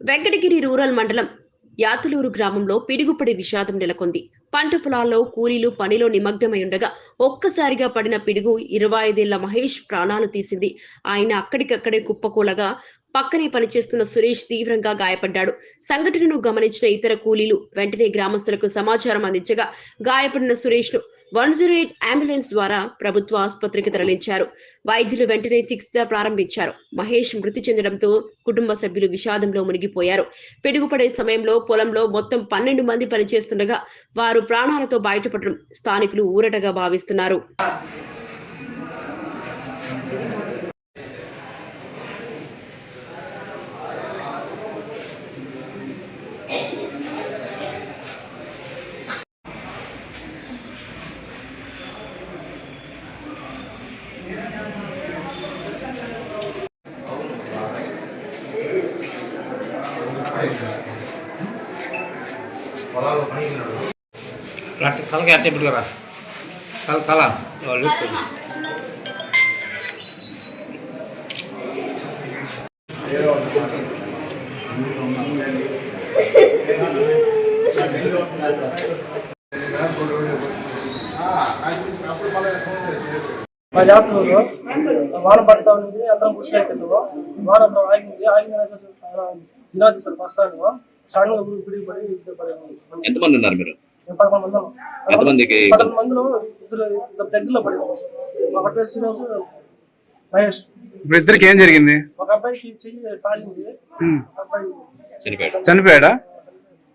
Venkatagiri rural మండలం యాతలూరు గ్రామంలో పిడుగుపడి విషాదం నెలకొంది. పంట పొలాల్లో కూలీలు పనిలో నిమగ్నమై ఉండగా ఒక్కసారిగా పడిన పిడుగు ఇరవై ఐదేళ్ళ మహేష్ ప్రాణాలు తీసింది. ఆయన అక్కడికక్కడే కుప్పకూలగా పక్కనే పనిచేస్తున్న సురేష్ తీవ్రంగా గాయపడ్డాడు. సంఘటనను గమనించిన ఇతర కూలీలు వెంటనే గ్రామస్తులకు సమాచారం అందించగా గాయపడిన సురేష్ను వన్ జీరో ఎయిట్ అంబులెన్స్ ద్వారా ప్రభుత్వ ఆసుపత్రికి తరలించారు. వైద్యులు వెంటనే చికిత్స ప్రారంభించారు. మహేష్ మృతి చెందడంతో కుటుంబ సభ్యులు విషాదంలో మునిగిపోయారు. పిడుగుపడే సమయంలో పొలంలో మొత్తం పన్నెండు మంది పనిచేస్తుండగా వారు ప్రాణాలతో బయటపడడం స్థానికులు ఊరటగా భావిస్తున్నారు. రాత్రి కలకి అట్టే పెట్టుకోరా కల కల లిఫ్ట్. మా జాతరలో వాన పడతా ఉంది అందరం కృషి అయిపోతాము వాన అప్పుడు ఆగింది సార్ పడి పడి ఎంతమంది ఉన్నారు మీరు? పదకొండు మంది. ఎంతమందికి? పదకొండు మందిలో ఇద్దరు ఇద్దరు దగ్గరలో పడి ఒక పేరు శ్రీనివాసు మహేష్. ఇప్పుడు ఇద్దరికి ఏం జరిగింది? ఒక చెయ్యి కాలింది. ఒక అబ్బాయి చనిపోయాడు. చనిపోయాడా?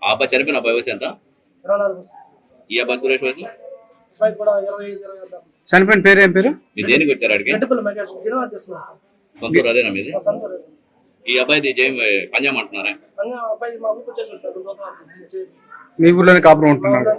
ఆ అబ్బాయి చనిపోయిన అబ్బాయి వయసు ఎంత? ఇరవై నాలుగు ఈ అబ్బాయి సురేష్ వయసు? అబ్బాయి కూడా ఇరవై ఐదు ఇరవై ఐదు చనిపోయిన పేరు ఏం పేరు? మీరు దేనికి వచ్చారు అడిగి సొంతూరు అదేనా మీది. ఈ అబ్బాయిది జైమ్ పంజాబ్ అంటున్నారా? మీ ఊర్లోనే కాపురం ఉంటున్నాడు.